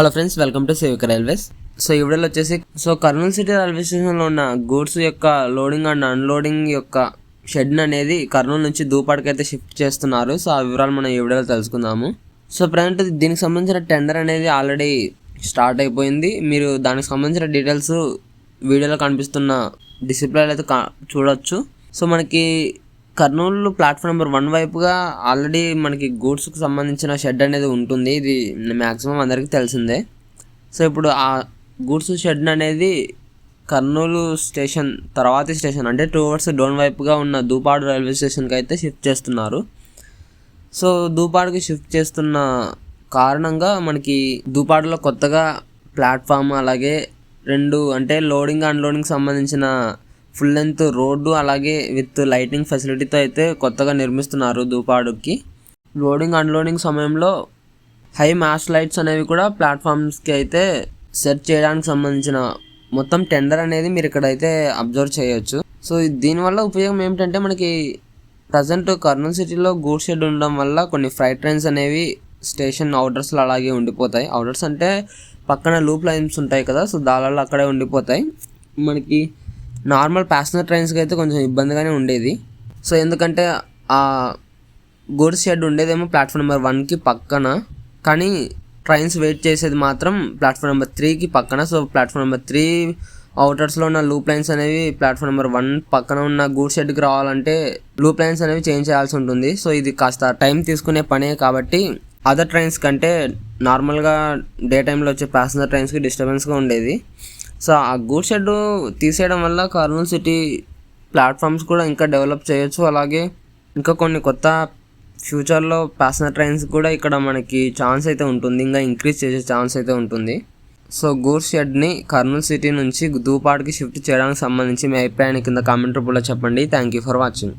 Hello friends welcome to Sevika railways so ఈ వీడియోలో వచ్చేసి సో కర్నూలు సిటీ రైల్వే స్టేషన్లో ఉన్న గూడ్స్ యొక్క లోడింగ్ అండ్ అన్లోడింగ్ యొక్క షెడ్ అనేది కర్నూలు నుంచి దూపాడికి అయితే షిఫ్ట్ చేస్తున్నారు. సో ఆ వివరాలు మనం ఈ వీడియోలో తెలుసుకుందాము. సో ప్రజెంట్ దీనికి సంబంధించిన టెండర్ అనేది ఆల్రెడీ స్టార్ట్ అయిపోయింది. మీరు దానికి సంబంధించిన డీటెయిల్స్ వీడియోలో కనిపిస్తున్న డిసిప్లైన్ అయితే కా చూడొచ్చు. సో మనకి కర్నూలు ప్లాట్ఫామ్ నెంబర్ వన్ వైపుగా ఆల్రెడీ మనకి గూడ్స్కి సంబంధించిన షెడ్ అనేది ఉంటుంది. ఇది మ్యాక్సిమం అందరికీ తెలిసిందే. సో ఇప్పుడు ఆ గూడ్స్ షెడ్ అనేది కర్నూలు స్టేషన్ తర్వాతి స్టేషన్ అంటే టూ అవర్స్ డోన్ వైపుగా ఉన్న దూపాడు రైల్వే స్టేషన్కి అయితే షిఫ్ట్ చేస్తున్నారు. సో దూపాడుకి షిఫ్ట్ చేస్తున్న కారణంగా మనకి దూపాడులో కొత్తగా ప్లాట్ఫామ్ అలాగే రెండు అంటే లోడింగ్ అన్లోడింగ్ సంబంధించిన ఫుల్ లెంత్ రోడ్డు అలాగే విత్ లైటింగ్ ఫెసిలిటీతో అయితే కొత్తగా నిర్మిస్తున్నారు దూపాడుకి. లోడింగ్ అన్లోడింగ్ సమయంలో హై మ్యాష్ లైట్స్ అనేవి కూడా ప్లాట్ఫామ్స్కి అయితే సెర్చ్ చేయడానికి సంబంధించిన మొత్తం టెండర్ అనేది మీరు ఇక్కడైతే అబ్జర్వ్ చేయొచ్చు. సో దీనివల్ల ఉపయోగం ఏమిటంటే మనకి ప్రజెంట్ కర్నూలు సిటీలో గూడ్ షెడ్ ఉండడం వల్ల కొన్ని ఫ్రైట్ ట్రైన్స్ అనేవి స్టేషన్ అవుటర్స్లో అలాగే ఉండిపోతాయి. అవుటర్స్ అంటే పక్కన లూప్ లైన్స్ ఉంటాయి కదా సో దానిలో అక్కడే ఉండిపోతాయి. మనకి నార్మల్ ప్యాసింజర్ ట్రైన్స్కి అయితే కొంచెం ఇబ్బందిగానే ఉండేది. సో ఎందుకంటే ఆ గూడ్స్ షెడ్ ఉండేదేమో ప్లాట్ఫామ్ నెంబర్ వన్కి పక్కన. కానీ ట్రైన్స్ వెయిట్ చేసేది మాత్రం ప్లాట్ఫామ్ నెంబర్ త్రీకి పక్కన. సో ప్లాట్ఫామ్ నెంబర్ త్రీ అవుటర్స్లో ఉన్న లూప్ లైన్స్ అనేవి ప్లాట్ఫామ్ నెంబర్ వన్ పక్కన ఉన్న గూడ్ షెడ్కి రావాలంటే లూప్ లైన్స్ అనేవి చేంజ్ చేయాల్సి ఉంటుంది. సో ఇది కాస్త టైం తీసుకునే పనే కాబట్టి అదర్ ట్రైన్స్ కంటే నార్మల్గా డే టైంలో వచ్చే ప్యాసింజర్ ట్రైన్స్కి డిస్టర్బెన్స్గా ఉండేది. సో ఆ గూడ్ షెడ్ తీసేయడం వల్ల కర్నూలు సిటీ ప్లాట్ఫామ్స్ కూడా ఇంకా డెవలప్ చేయొచ్చు. అలాగే ఇంకా కొన్ని కొత్త ఫ్యూచర్లో ప్యాసింజర్ ట్రైన్స్ కూడా ఇక్కడ మనకి ఛాన్స్ అయితే ఉంటుంది. ఇంకా ఇంక్రీజ్ చేసే ఛాన్స్ అయితే ఉంటుంది. సో గూడ్ షెడ్ని కర్నూలు సిటీ నుంచి దూపాటికి షిఫ్ట్ చేయడానికి సంబంధించి మీ అభిప్రాయాన్ని కింద కామెంట్ రూపంలో చెప్పండి. Thank you for watching.